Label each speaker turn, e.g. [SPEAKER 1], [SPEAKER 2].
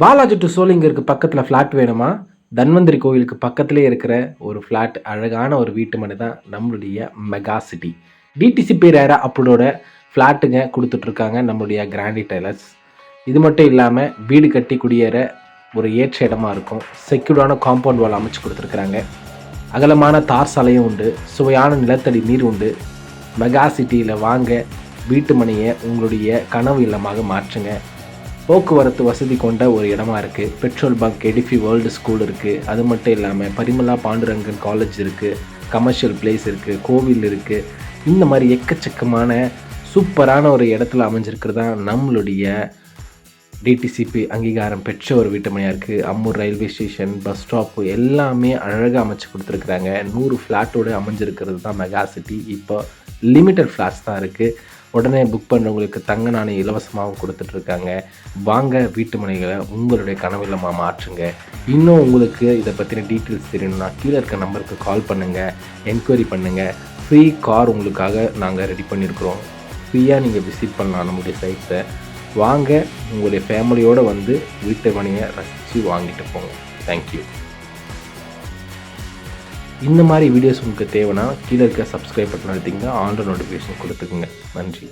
[SPEAKER 1] Balaji to சோலிங்கருக்கு பக்கத்தில் flat வேணுமா? தன்வந்திரி கோயிலுக்கு பக்கத்திலே இருக்கிற ஒரு ஃப்ளாட் அழகான ஒரு வீட்டு மனை தான் நம்மளுடைய மெகா சிட்டி டிடிசிபி ரேரா அப்படோட ஃப்ளாட்டுங்க கொடுத்துட்ருக்காங்க நம்மளுடைய கிராண்டி டெய்லர்ஸ் இது மட்டும் இல்லாமல் வீடு கட்டி குடியேற ஒரு ஏற்ற இடமா இருக்கும். செக்யூர்டான காம்பவுண்ட் வால் அமைச்சு கொடுத்துருக்குறாங்க. அகலமான தார் சாலையும் உண்டு. சுவையான நிலத்தடி நீர் உண்டு. மெகா சிட்டியில் வாங்க வீட்டு மனையை உங்களுடைய கனவு இல்லமாக மாற்றுங்க. போக்குவரத்து வசதி கொண்ட ஒரு இடமா இருக்குது petrol bunk Edify world school இருக்குது அது மட்டும் இல்லாமல் பரிமலா பாண்டுரங்கன் காலேஜ் இருக்குது கமர்ஷியல் பிளேஸ் இருக்குது கோவில் இருக்குது இந்த மாதிரி எக்கச்சக்கமான சூப்பரான ஒரு இடத்துல அமைஞ்சிருக்கிறது தான் நம்மளுடைய டிடிசிபி அங்கீகாரம் பெற்ற ஒரு வீட்டுமனையாக இருக்குது Ammur railway station bus stop எல்லாமே அழகாக அமைச்சு கொடுத்துருக்குறாங்க. நூறு ஃப்ளாட்டோடு அமைஞ்சிருக்கிறது தான் மெகா சிட்டி இப்போ லிமிட்டட் ஃப்ளாட்ஸ் தான் இருக்குது உடனே புக் பண்ணுறவங்களுக்கு தங்க நாணயம் இலவசமாகவும் கொடுத்துட்ருக்காங்க. வாங்க வீட்டு மனைகளை உங்களுடைய கனவில்லமாக மாற்றுங்க. இன்னும் உங்களுக்கு இதை பற்றின டீட்டெயில்ஸ் தெரியணும்னா கீழே இருக்க நம்பருக்கு கால் பண்ணுங்கள் என்கொயரி பண்ணுங்கள் ஃப்ரீ கார் உங்களுக்காக நாங்கள் ரெடி பண்ணியிருக்கிறோம் ஃப்ரீயாக நீங்கள் விசிட் பண்ணலாம் நம்முடைய சைட்ஸை வாங்க உங்களுடைய ஃபேமிலியோடு வந்து வீட்டு மனையை ரசித்து வாங்கிட்டு போங்க. தேங்க்யூ இந்த மாதிரி வீடியோஸ் உங்களுக்கு தேவைன்னா கீழே இருக்க சப்ஸ்கிரைப் பட்டன் அழுத்திங்க ஆன்லைன் நோட்டிஃபிகேஷன் கொடுத்துக்குங்க. நன்றி.